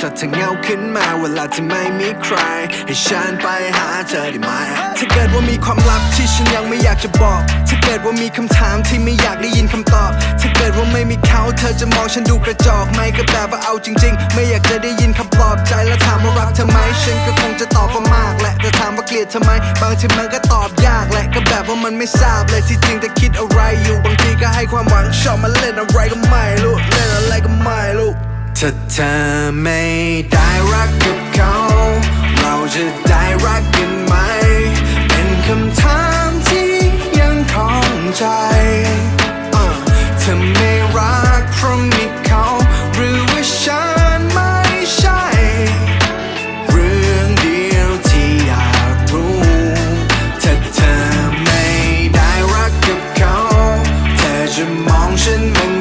ถ้าเธอเงาขึ้นมาเวลาที่ไม่มีใคร ให้ฉันไปหาเธอได้ไหม ถ้าเกิดว่ามีความลับที่ฉันยังไม่อยากจะบอก ถ้าเกิดว่ามีคำถามที่ไม่อยากได้ยินคำตอบ ถ้าเกิดว่าไม่มีเขาเธอจะมองฉันดูกระจอกไหมก็แบบว่าเอาจริง ๆ ไม่อยากจะได้ยินคำปลอบใจแล้วถามว่ารักเธอไหมฉันก็คงจะตอบว่ามากแหละแต่ถามว่าเกลียดเธอไหมบางทีมันก็ตอบยากแหละก็แบบว่ามันไม่ทราบเลยที่จริงแต่คิดอะไรอยู่บางทีก็ให้ความหวังชอบมาเล่นอะไรก็ไม่รู้เล่นอะไรก็ไม่ ถ้าเธอไม่ได้รักกับเขา เราจะได้รักกันไหม เป็นคำถามที่ยังคองใจเธอไม่รักเพราะมีเขา หรือว่าฉันไม่ใช่ เรื่องเดียวที่อยากรู้ถ้าเธอไม่ได้รักกับเขา เธอจะมองฉันเหม